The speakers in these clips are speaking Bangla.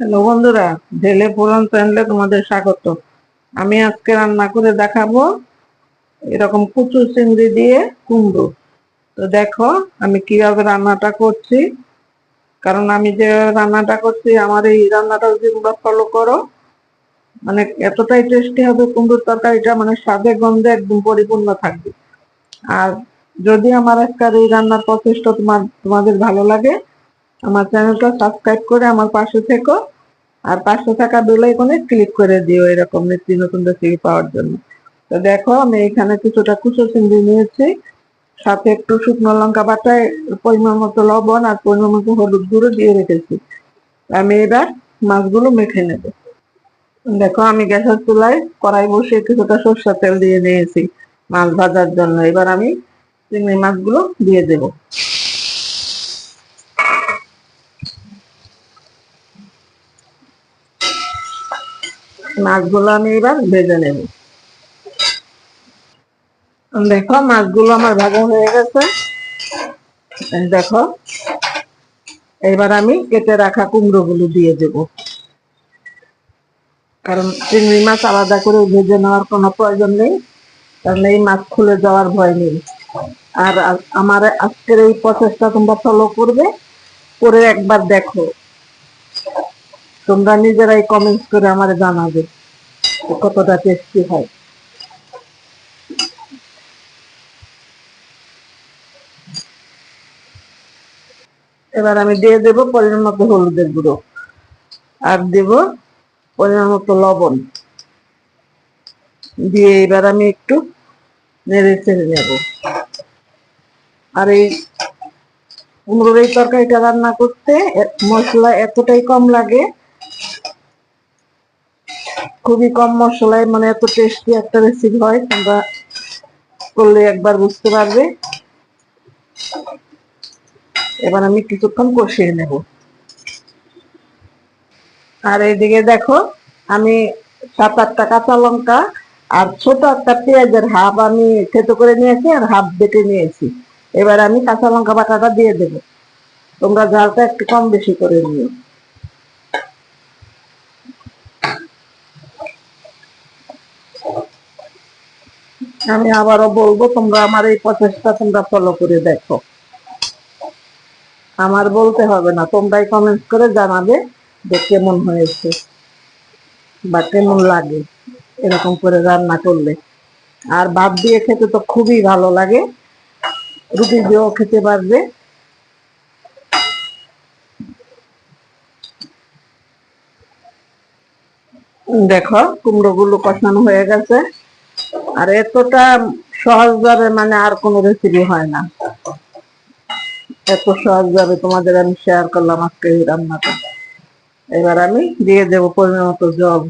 হ্যালো বন্ধুরা, ঢেলে পুরন চ্যানেলে তোমাদের স্বাগত। আমি আজকে রান্না করে দেখাবো এরকম কুচু চিংড়ি দিয়ে কুমড়ো। তো দেখো, আমি কীভাবে রান্নাটা করছি। কারণ আমি যে রান্নাটা করছি, আমার এই রান্নাটা যদি তোমরা ফলো করো মানে এতটাই টেস্টি হবে কুমড়োর তরকারিটা মানে স্বাদে গন্ধে একদম পরিপূর্ণ থাকবে। আর যদি আমার আজকের এই রান্নার প্রচেষ্টা তোমার, তোমাদের ভালো লাগে আমার চ্যানেলটা সাবস্ক্রাইব করে আমার পাশে থেকো। আর পাশে থাকা বেল আইকনে ক্লিক করে দিও এরকম নিত্য নতুন রেসিপি পাওয়ার জন্য। তো দেখো, আমি এখানে কিছুটা কুচো চিংড়ি নিয়েছি, সাথে একটু শুকনো লঙ্কা বাটায় পরিমাণ মতো লবণ আর পরিমাণ মতো হলুদ গুঁড়ো দিয়ে রেখেছি। আমি এবার মাছগুলো মেখে নেব। দেখো, আমি গ্যাসের চুলায় কড়াই বসিয়ে কিছুটা সরষের তেল দিয়ে নিয়েছি মাছ ভাজার জন্য। এবার আমি চিংড়ি মাছগুলো দিয়ে দেবো। মাছগুলো আমি এবার ভেজে নেব। দেখো, মাছগুলো আমার ভাজা হয়ে গেছে। দেখো, এবার আমি কেটে রাখা কুমড়ো গুলো দিয়ে দেব। কারণ চিংড়ি মাছ আলাদা করে ভেজে নেওয়ার কোনো প্রয়োজন নেই, কারণ এই মাছ খুলে যাওয়ার ভয় নেই। আর আমার আজকের এই প্রচেষ্টা তোমরা ফলো করবে, করে একবার দেখো। তোমরা নিজেরাই কমেন্টস করে আমার জানাবে। কতটা টেস্টি হয়? এবার আমি দিয়ে দেব পরিমাণ মতো হলুদের গুঁড়ো। আর দেব পরিমাণ মতো লবণ। দিয়ে এবার আমি একটু নেড়ে ছেড়ে নেব। আর এই কুমড়োর এই তরকারিটা রান্না করতে মশলা এতটাই কম লাগে খুবই কম মশলায় মানে এত টেস্টি একটা রেসিপি হয়, তোমরা করলে একবার বুঝতে পারবে। এবার আমি কিছুক্ষণ কষিয়ে নেব। আর এইদিকে দেখো, আমি সাত আটটা কাঁচা লঙ্কা আর ছোট একটা পেঁয়াজের হাফ আমি থেতো করে নিয়েছি আর হাফ বেটে নিয়েছি। এবার আমি কাঁচা লঙ্কা বাটাটা দিয়ে দেব। তোমরা ঝালটা একটু কম বেশি করে নিও। আমি আবারও বলব, তোমরা আমার এই প্রচেষ্টা তোমরা ফলো করে দেখো। আমার বলতে হবে না, তোমরাই কমেন্ট করে জানাবে যে কেমন হয়েছে বা কেমন লাগে এরকম করে রান্না করলে। আর ভাত দিয়ে খেতে তো খুবই ভালো লাগে, রুটি দিয়েও খেতে পারবে। দেখো কুমড়ো গুলো কষানো হয়ে গেছে। আর এতটা সহজভাবে মানে আর কোনো রেসিপি হয় না। এত সহজভাবে তোমাদের আমি শেয়ার করলাম আজকে এই রান্নাটা। এবার আমি দিয়ে দেবো পরিমাণ মতো জল।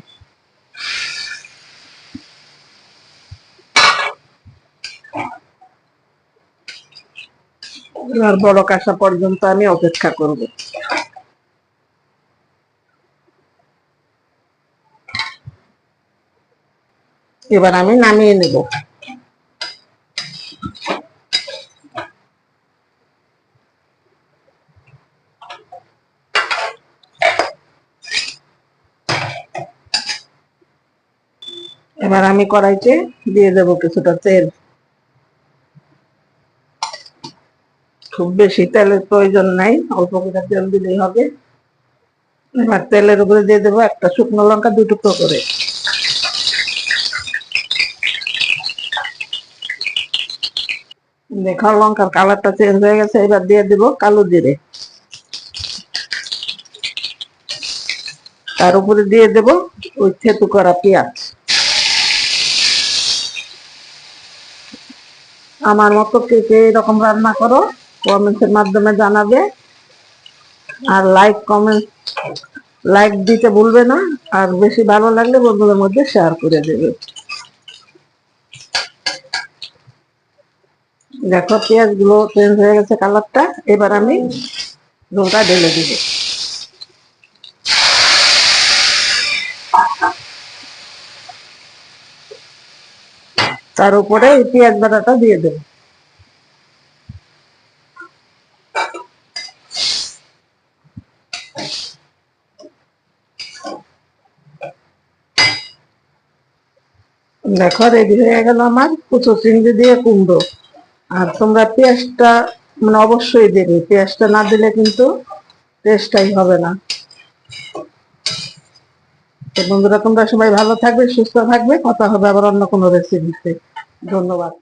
বড় কাঁসা পর্যন্ত আমি অপেক্ষা করব। এবার আমি নামিয়ে নেব। এবার আমি কড়াইতে দিয়ে দেবো কিছুটা তেল। খুব বেশি তেলের প্রয়োজন নাই, অল্প করে তেল দিলেই হবে। এবার তেলের উপরে দিয়ে দেবো একটা শুকনো লঙ্কা দু টুকরো করে। দেখো লঙ্কার কালারটা চেঞ্জ হয়ে গেছে, এবার দিয়ে দেব কালো জিরে। তার উপরে দিয়ে দেব ওই থেতু করা পেঁয়াজ। আমার মতো কে কে এরকম রান্না করো কমেন্টসের মাধ্যমে জানাবে। আর লাইক কমেন্ট লাইক দিতে ভুলবে না, আর বেশি ভালো লাগলে বন্ধুদের মধ্যে শেয়ার করে দেবে। দেখো, পেঁয়াজগুলো চেঞ্জ হয়ে গেছে কালারটা। এবার আমি ঝোলটা ঢেলে দিব। তার উপরে এই পেঁয়াজ বাটাটা দিয়ে দেব। দেখো রেডি হয়ে গেল আমার কুচো চিংড়ি দিয়ে কুমড়ো। আর তোমরা পেঁয়াজটা মানে অবশ্যই দেবে, পেঁয়াজটা না দিলে কিন্তু টেস্টটাই হবে না। তো বন্ধুরা, তোমরা সবাই ভালো থাকবে, সুস্থ থাকবে। কথা হবে আবার অন্য কোনো রেসিপিতে ধন্যবাদ।